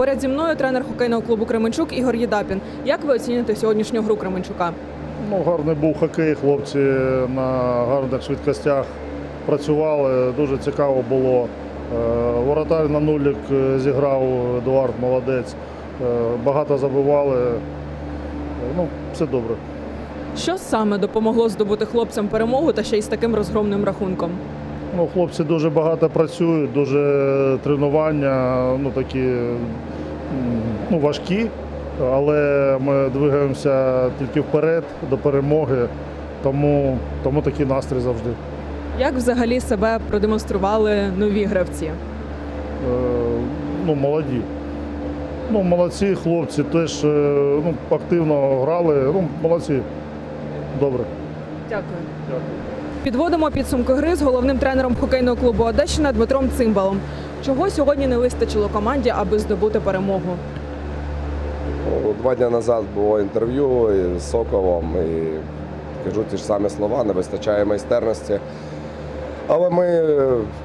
Поряд зі мною тренер хокейного клубу Кременчук Ігор Єдапін. Як ви оцінюєте сьогоднішню гру Кременчука? Ну, гарний був хокей, хлопці на гарних швидкостях працювали, дуже цікаво було. Е, Воротар на нулік е, зіграв Едуард, молодець. Е, Багато забивали. Ну, все добре. Що саме допомогло здобути хлопцям перемогу та ще й з таким розгромним рахунком? Ну, хлопці дуже багато працюють, дуже тренування, ну такі ну, важкі, але ми двигаємося тільки вперед до перемоги, тому, тому такий настрій завжди. Як взагалі себе продемонстрували нові гравці? Е, ну, молоді. Ну, молодці хлопці теж е, ну, активно грали. Ну, молодці. Добре. Дякую. Дякую. Підводимо підсумки гри з головним тренером хокейного клубу Одещина Дмитром Цимбалом. Чого сьогодні не вистачило команді, аби здобути перемогу? Ну, Два дні назад було інтерв'ю з Соковом і кажу ті ж самі слова, не вистачає майстерності. Але ми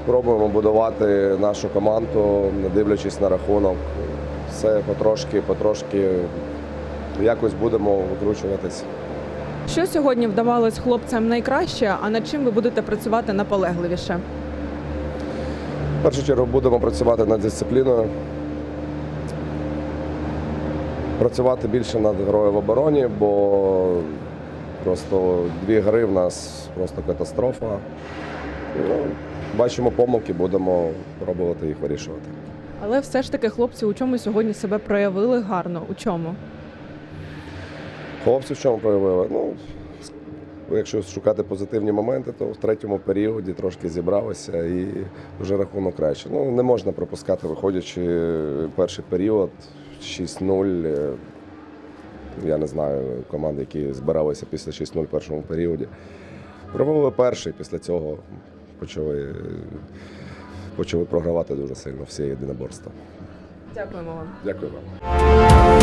пробуємо будувати нашу команду, не дивлячись на рахунок. Все потрошки, потрошки якось будемо викручуватись. Що сьогодні вдавалось хлопцям найкраще, а над чим ви будете працювати наполегливіше? В першу чергу будемо працювати над дисципліною, працювати більше над грою в обороні, бо просто дві гри в нас просто катастрофа. Ну, бачимо помилки, будемо пробувати їх вирішувати. Але все ж таки хлопці у чому сьогодні себе проявили гарно. У чому? Хлопці в чому проявили? Ну, якщо шукати позитивні моменти, то в третьому періоді трошки зібралися і вже рахунок краще. Ну, не можна пропускати, виходячи перший період 6-0. е, Я не знаю команди, які збиралися після 6-0 в першому періоді. Провели перший, після цього почали, почали програвати дуже сильно всі єдиноборства. Дякуємо вам. Дякую вам.